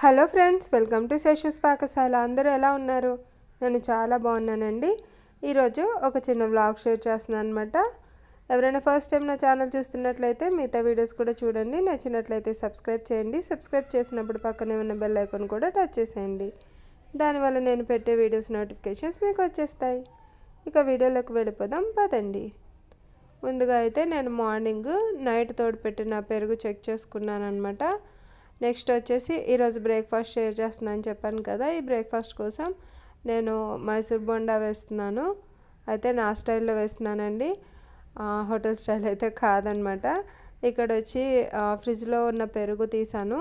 Hello friends welcome to Seshu's పాకశాల అందరూ ఎలా ఉన్నారు? నేను చాలా బాగున్నానండి. ఈరోజు ఒక చిన్న వ్లాగ్ షేర్ చేస్తున్నాను అనమాట ఎవరైనా ఫస్ట్ టైం నా ఛానల్ చూస్తున్నట్లయితే మిగతా వీడియోస్ కూడా చూడండి. నచ్చినట్లయితే సబ్స్క్రైబ్ చేయండి. సబ్స్క్రైబ్ చేసినప్పుడు పక్కనే ఉన్న బెల్ ఐకాన్ కూడా టచ్ చేసేయండి. దానివల్ల నేను పెట్టే వీడియోస్ నోటిఫికేషన్స్ మీకు వచ్చేస్తాయి. ఇక వీడియోలోకి వెళ్ళిపోదాం. పదండి. ముందుగా అయితే నేను మార్నింగ్ నైట్ తోడు పెట్టిన పెరుగు చెక్ చేసుకున్నాను అనమాట నెక్స్ట్ వచ్చేసి ఈరోజు బ్రేక్ఫాస్ట్ షేర్ చేస్తున్నాను చెప్పాను కదా ఈ బ్రేక్ఫాస్ట్ కోసం నేను మైసూర్ బొండా వేస్తున్నాను. అయితే నా స్టైల్లో వేస్తున్నానండి. హోటల్ స్టైల్ అయితే కాదనమాట. ఇక్కడ వచ్చి ఫ్రిడ్జ్లో ఉన్న పెరుగు తీసాను.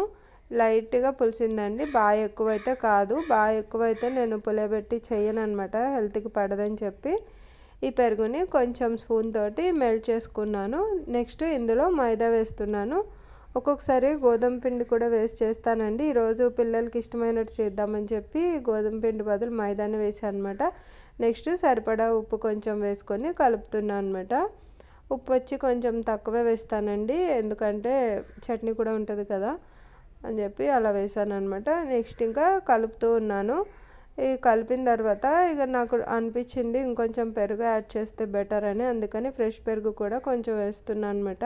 లైట్గా పులిసిందండి. బాగా ఎక్కువైతే కాదు. బాగా ఎక్కువైతే నేను పులియబెట్టి చేయను అనమాట హెల్త్కి పడదని చెప్పి ఈ పెరుగుని కొంచెం స్పూన్ తోటి మెల్ట్ చేసుకున్నాను. నెక్స్ట్ ఇందులో మైదా వేస్తున్నాను. ఒక్కొక్కసారి గోధుమ పిండి కూడా వేస్ట్ చేస్తానండి. ఈరోజు పిల్లలకి ఇష్టమైనట్టు చేద్దామని చెప్పి గోధుమ పిండి బదులు మైదాని వేసాను అనమాట నెక్స్ట్ సరిపడా ఉప్పు కొంచెం వేసుకొని కలుపుతున్నాను అనమాట ఉప్పు వచ్చి కొంచెం తక్కువే వేస్తానండి. ఎందుకంటే చట్నీ కూడా ఉంటుంది కదా అని చెప్పి అలా వేసాను అనమాట నెక్స్ట్ ఇంకా కలుపుతూ ఉన్నాను. ఈ కలిపిన తర్వాత ఇక నాకు అనిపించింది ఇంకొంచెం పెరుగు యాడ్ చేస్తే బెటర్ అని అందుకని ఫ్రెష్ పెరుగు కూడా కొంచెం వేస్తున్నాను అనమాట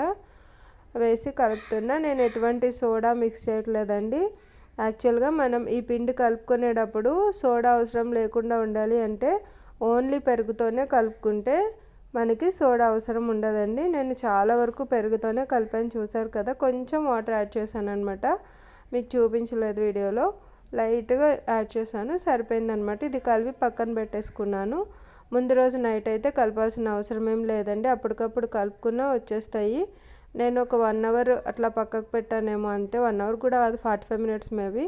వేసి కలుపుతున్నా. నేను ఎటువంటి సోడా మిక్స్ చేయట్లేదండి. యాక్చువల్గా మనం ఈ పిండి కలుపుకునేటప్పుడు సోడా అవసరం లేకుండా ఉండాలి అంటే ఓన్లీ పెరుగుతోనే కలుపుకుంటే మనకి సోడా అవసరం ఉండదండి. నేను చాలా వరకు పెరుగుతోనే కలిపాను. చూసారు కదా కొంచెం వాటర్ యాడ్ చేశాను అనమాట మీకు చూపించలేదు వీడియోలో. లైట్గా యాడ్ చేశాను. సరిపోయిందనమాట ఇది కలిపి పక్కన పెట్టేసుకున్నాను. ముందు రోజు నైట్ అయితే కలపాల్సిన అవసరం ఏం లేదండి. అప్పటికప్పుడు కలుపుకున్నా వచ్చేస్తాయి. నేను ఒక వన్ అవర్ అట్లా పక్కకు పెట్టానేమో అంతే. వన్ అవర్ కూడా కాదు forty five minutes maybe.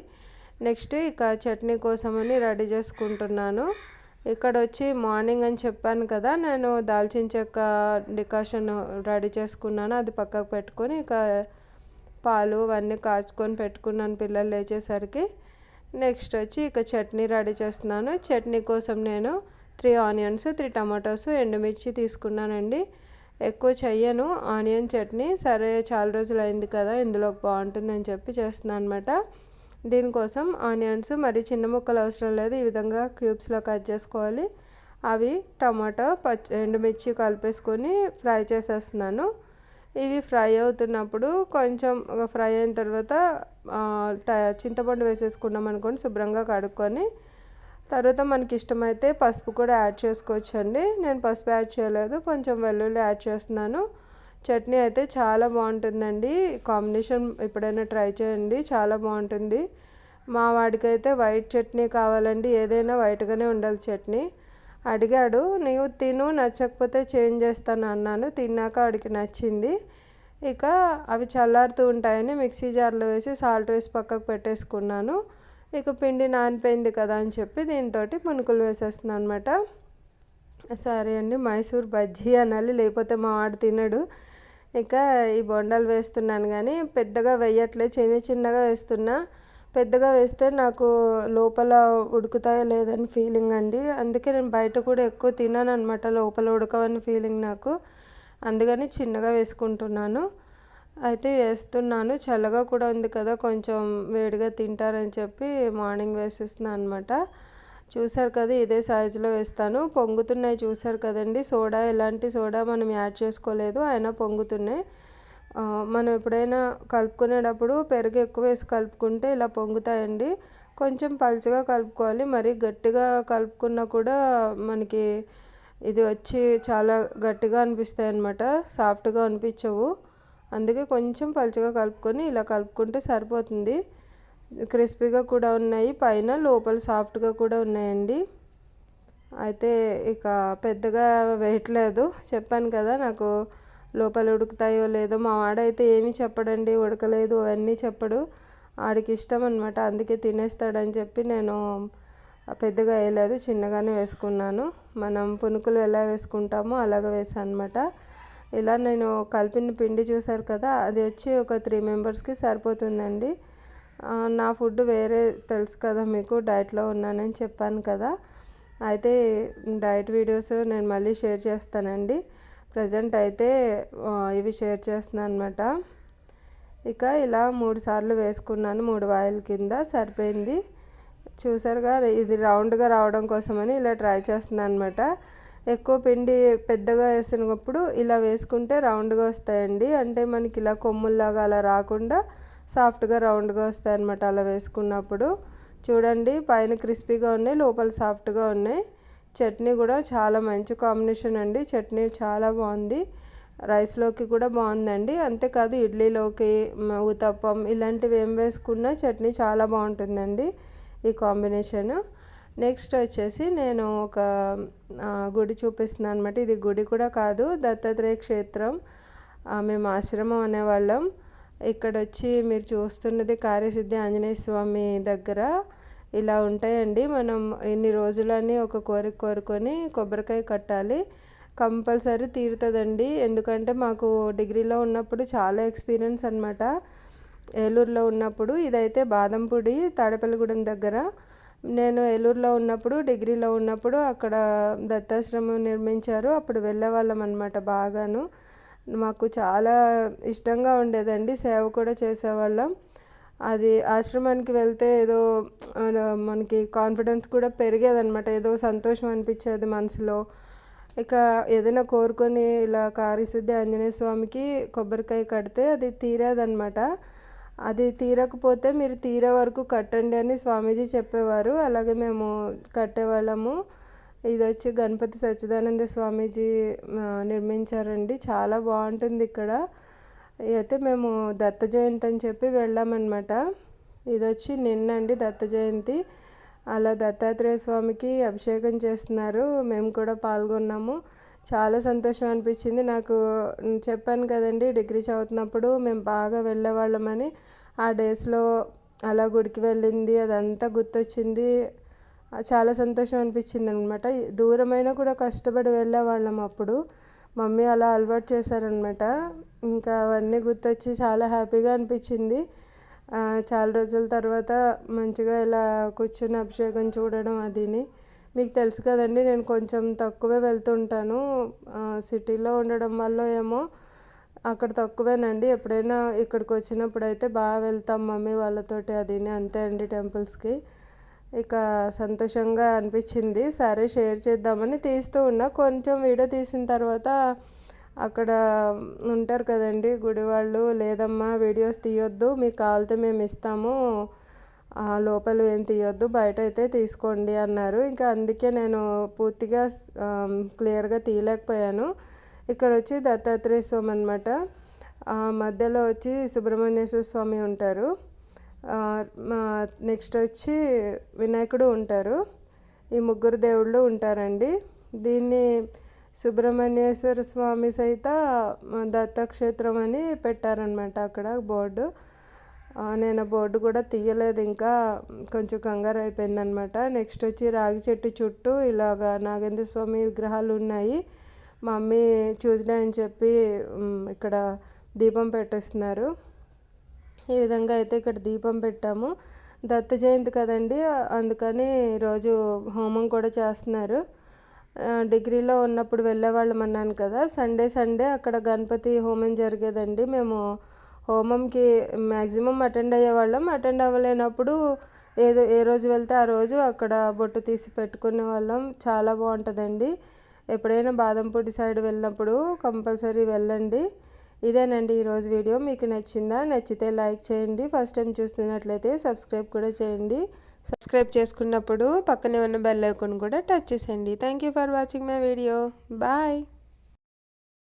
Next ఇక చట్నీ కోసమని రెడీ చేసుకుంటున్నాను. ఇక్కడ వచ్చి మార్నింగ్ అని చెప్పాను కదా నేను దాల్చిన చెక్క డికాషన్ రెడీ చేసుకున్నాను. అది పక్కకు పెట్టుకొని ఇక పాలు అవన్నీ కాచుకొని పెట్టుకున్నాను పిల్లలు లేచేసరికి. నెక్స్ట్ వచ్చి ఇక చట్నీ రెడీ చేస్తున్నాను. చట్నీ కోసం నేను త్రీ ఆనియన్స్ త్రీ టమాటోస్ ఎండుమిర్చి తీసుకున్నానండి. ఎక్కువ చెయ్యను. ఆనియన్ చట్నీ సరే చాలా రోజులు అయింది కదా ఇందులో బాగుంటుందని చెప్పి చేస్తున్నాను అనమాట దీనికోసం ఆనియన్స్ మరి చిన్న ముక్కలు అవసరం లేదు ఈ విధంగా క్యూబ్స్లో కట్ చేసుకోవాలి. అవి టమాటో పచ్చి ఎండుమిర్చి కలిపేసుకొని ఫ్రై చేసేస్తున్నాను. ఇవి ఫ్రై అవుతున్నప్పుడు కొంచెం ఫ్రై అయిన తర్వాత చింతపండు వేసేసుకున్నాం అనుకోండి శుభ్రంగా కడుక్కొని తర్వాత మనకి ఇష్టమైతే పసుపు కూడా యాడ్ చేసుకోవచ్చండి. నేను పసుపు యాడ్ చేయలేదు కొంచెం వెల్లుల్లి యాడ్ చేస్తున్నాను. చట్నీ అయితే చాలా బాగుంటుందండి. కాంబినేషన్ ఎప్పుడైనా ట్రై చేయండి చాలా బాగుంటుంది. మా వాడికైతే వైట్ చట్నీ కావాలండి ఏదైనా వైట్గానే ఉండాలి చట్నీ. అడిగాడు నీవు తిను నచ్చకపోతే చేంజ్ చేస్తాను అన్నాను. తిన్నాక వాడికి నచ్చింది. ఇక అవి చల్లారుతూ ఉంటాయని మిక్సీ జార్లో వేసి సాల్ట్ వేసి పక్కకు పెట్టేసుకున్నాను. ఇక పిండి నానిపోయింది కదా అని చెప్పి దీంతో పునుకులు వేసేస్తున్నాను అనమాట సరే అండి మైసూర్ బజ్జీ అనాలి లేకపోతే మా వాడు తినడు. ఇక ఈ బొండాలు వేస్తున్నాను కానీ పెద్దగా వేయట్లే చిన్న చిన్నగా వేస్తున్నా. పెద్దగా వేస్తే నాకు లోపల ఉడుకుతాయో లేదని ఫీలింగ్ అండి. అందుకే నేను బయట కూడా ఎక్కువ తినాను అనమాట లోపల ఉడకవని ఫీలింగ్ నాకు. అందుకని చిన్నగా వేసుకుంటున్నాను. అయితే వేస్తున్నాను. చల్లగా కూడా ఉంది కదా కొంచెం వేడిగా తింటారని చెప్పి మార్నింగ్ వేసేస్తున్నాను అనమాట చూసారు కదా ఇదే సైజులో వేస్తాను. పొంగుతున్నాయి చూసారు కదండి. సోడా ఎలాంటి సోడా మనం యాడ్ చేసుకోలేదు అయినా పొంగుతున్నాయి. మనం ఎప్పుడైనా కలుపుకునేటప్పుడు పెరుగు ఎక్కువ వేసి కలుపుకుంటే ఇలా పొంగుతాయండి. కొంచెం పలుచగా కలుపుకోవాలి. మరీ గట్టిగా కలుపుకున్నా కూడా మనకి ఇది వచ్చి చాలా గట్టిగా అనిపిస్తాయి అన్నమాట. సాఫ్ట్గా అనిపించవు. అందుకే కొంచెం పలుచగా కలుపుకొని ఇలా కలుపుకుంటే సరిపోతుంది. క్రిస్పీగా కూడా ఉన్నాయి. పైన లోపల సాఫ్ట్గా కూడా ఉన్నాయండి. అయితే ఇక పెద్దగా వేయట్లేదు. చెప్పాను కదా నాకు లోపల ఉడుకుతాయో లేదో. మా వాడైతే ఏమీ చెప్పడండి ఉడకలేదు అవన్నీ చెప్పడు. ఆడికి ఇష్టం అనమాట అందుకే తినేస్తాడని చెప్పి నేను పెద్దగా వేయలేదు. చిన్నగానే వేసుకున్నాను. మనం పునుకులు ఎలా వేసుకుంటామో అలాగ వేసాను అనమాట ఇలా నేను కలిపిన పిండి చూసారు కదా అది వచ్చి ఒక త్రీ మెంబర్స్కి సరిపోతుందండి. నా ఫుడ్ వేరే తెలుసు కదా మీకు డైట్లో ఉన్నానని చెప్పాను కదా. అయితే డైట్ వీడియోస్ నేను మళ్ళీ షేర్ చేస్తానండి. ప్రజెంట్ అయితే ఇవి షేర్ చేస్తున్నాను అనమాట ఇక ఇలా మూడు సార్లు వేసుకున్నాను మూడు వాయిల్ కింద సరిపోయింది. చూసారుగా ఇది రౌండ్గా రావడం కోసమని ఇలా ట్రై చేస్తున్నాను అనమాట ఎక్కువ పిండి పెద్దగా వేసినప్పుడు ఇలా వేసుకుంటే రౌండ్గా వస్తాయండి. అంటే మనకి ఇలా కొమ్ముల్లాగా అలా రాకుండా సాఫ్ట్గా రౌండ్గా వస్తాయి అనమాట అలా వేసుకున్నప్పుడు. చూడండి పైన క్రిస్పీగా ఉన్నాయి లోపల సాఫ్ట్గా ఉన్నాయి. చట్నీ కూడా చాలా మంచి కాంబినేషన్ అండి. చట్నీ చాలా బాగుంది. రైస్లోకి కూడా బాగుందండి. అంతేకాదు ఇడ్లీలోకి ఉతప్పం ఇలాంటివి ఏం వేసుకున్నా చట్నీ చాలా బాగుంటుందండి ఈ కాంబినేషను. నెక్స్ట్ వచ్చేసి నేను ఒక గుడి చూపిస్తున్నాను అనమాట ఇది గుడి కూడా కాదు దత్తాత్రేయ క్షేత్రం. మేము ఆశ్రమం అనేవాళ్ళం. ఇక్కడ వచ్చి మీరు చూస్తున్నది కార్యసిద్ధి ఆంజనేయ స్వామి దగ్గర. ఇలా ఉంటాయండి. మనం ఎన్ని రోజులని ఒక కోరిక కోరుకొని కొబ్బరికాయ కట్టాలి. కంపల్సరీ తీరుతుందండి. ఎందుకంటే మాకు డిగ్రీలో ఉన్నప్పుడు చాలా ఎక్స్పీరియన్స్ అనమాట ఏలూరులో ఉన్నప్పుడు ఇదైతే బాదంపూడి తాడపల్లిగూడెం దగ్గర. నేను ఏలూరులో ఉన్నప్పుడు డిగ్రీలో ఉన్నప్పుడు అక్కడ దత్తాశ్రమం నిర్మించారు. అప్పుడు వెళ్ళేవాళ్ళం అనమాట బాగాను. మాకు చాలా ఇష్టంగా ఉండేదండి. సేవ కూడా చేసేవాళ్ళం. అది ఆశ్రమానికి వెళ్తే ఏదో మనకి కాన్ఫిడెన్స్ కూడా పెరిగేదనమాట ఏదో సంతోషం అనిపించేది మనసులో. ఇక ఏదైనా కోరుకొని ఇలా కారిశుద్ధి ఆంజనేయ స్వామికి కొబ్బరికాయ కడితే అది తీరేదనమాట అది తీరకపోతే మీరు తీరే వరకు కట్టండి అని స్వామీజీ చెప్పేవారు. అలాగే మేము కట్టేవాళ్ళము. ఇది వచ్చి గణపతి సచ్చిదానంద స్వామీజీ నిర్మించారండి. చాలా బాగుంటుంది ఇక్కడ. అయితే మేము దత్త జయంతి అని చెప్పి వెళ్ళామన్నమాట. ఇది వచ్చి నిన్నండి దత్త జయంతి. అలా దత్తాత్రేయ స్వామికి అభిషేకం చేస్తున్నారు. మేము కూడా పాల్గొన్నాము. చాలా సంతోషం అనిపించింది. నాకు చెప్పాను కదండి డిగ్రీ చదువుతున్నప్పుడు మేము బాగా వెళ్ళేవాళ్ళమని. ఆ డేస్లో అలా గుడికి వెళ్ళింది అదంతా గుర్తొచ్చింది. చాలా సంతోషం అనిపించింది అనమాట దూరమైనా కూడా కష్టపడి వెళ్ళేవాళ్ళం అప్పుడు. మమ్మీ అలా అలవాటు చేశారనమాట ఇంకా అవన్నీ గుర్తొచ్చి చాలా హ్యాపీగా అనిపించింది. చాలా రోజుల తర్వాత మంచిగా ఇలా కూర్చుని అభిషేకం చూడడం అదిని. మీకు తెలుసు కదండి నేను కొంచెం తక్కువే వెళ్తుంటాను. సిటీలో ఉండడం వల్ల ఏమో అక్కడ తక్కువేనండి. ఎప్పుడైనా ఇక్కడికి వచ్చినప్పుడు అయితే బాగా వెళ్తాం మమ్మీ వాళ్ళతోటి అదిని అంతే అండి టెంపుల్స్కి. ఇక సంతోషంగా అనిపించింది. సరే షేర్ చేద్దామని తీస్తూ ఉన్నా. కొంచెం వీడియో తీసిన తర్వాత అక్కడ ఉంటారు కదండి గుడి వాళ్ళు లేదమ్మా వీడియోస్ తీయొద్దు. మీకు కావాలితే మేము ఇస్తాము. లోపల ఏం తీయొద్దు బయట అయితే తీసుకోండి అన్నారు. ఇంకా అందుకే నేను పూర్తిగా క్లియర్గా తీయలేకపోయాను. ఇక్కడ వచ్చి దత్తాత్రేయ స్వామి అనమాట మధ్యలో వచ్చి సుబ్రహ్మణ్యేశ్వర స్వామి ఉంటారు. నెక్స్ట్ వచ్చి వినాయకుడు ఉంటారు. ఈ ముగ్గురు దేవుళ్ళు ఉంటారండి. దీన్ని సుబ్రహ్మణ్యేశ్వర స్వామి సహిత దత్తక్షేత్రం అని పెట్టారనమాట అక్కడ బోర్డు. నేను బోర్డు కూడా తీయలేదు ఇంకా కొంచెం కంగారు అయిపోయిందనమాట నెక్స్ట్ వచ్చి రాగి చెట్టు చుట్టూ ఇలాగా నాగేంద్ర స్వామి విగ్రహాలు ఉన్నాయి. మా మమ్మీ చూసినాయని చెప్పి ఇక్కడ దీపం పెట్టేస్తున్నారు. ఈ విధంగా అయితే ఇక్కడ దీపం పెట్టాము. దత్త జయంతి కదండి అందుకని ఈరోజు హోమం కూడా చేస్తున్నారు. డిగ్రీలో ఉన్నప్పుడు వెళ్ళేవాళ్ళం అన్నాను కదా సండే సండే అక్కడ గణపతి హోమం జరిగేదండి. మేము హోమంకి మ్యాక్సిమం అటెండ్ అయ్యేవాళ్ళం. అటెండ్ అవ్వలేనప్పుడు ఏదో ఏ రోజు వెళ్తే ఆ రోజు అక్కడ బొట్టు తీసి పెట్టుకునే వాళ్ళం. చాలా బాగుంటుందండి. ఎప్పుడైనా బాదంపూడి సైడ్ వెళ్ళినప్పుడు కంపల్సరీ వెళ్ళండి. ఇదేనండి ఈరోజు వీడియో. మీకు నచ్చిందా? నచ్చితే లైక్ చేయండి. ఫస్ట్ టైం చూస్తున్నట్లయితే సబ్స్క్రైబ్ కూడా చేయండి. సబ్స్క్రైబ్ చేసుకున్నప్పుడు పక్కనే ఉన్న బెల్ ఐకాన్ కూడా టచ్ చేసేయండి. Thank you for watching my video. Bye.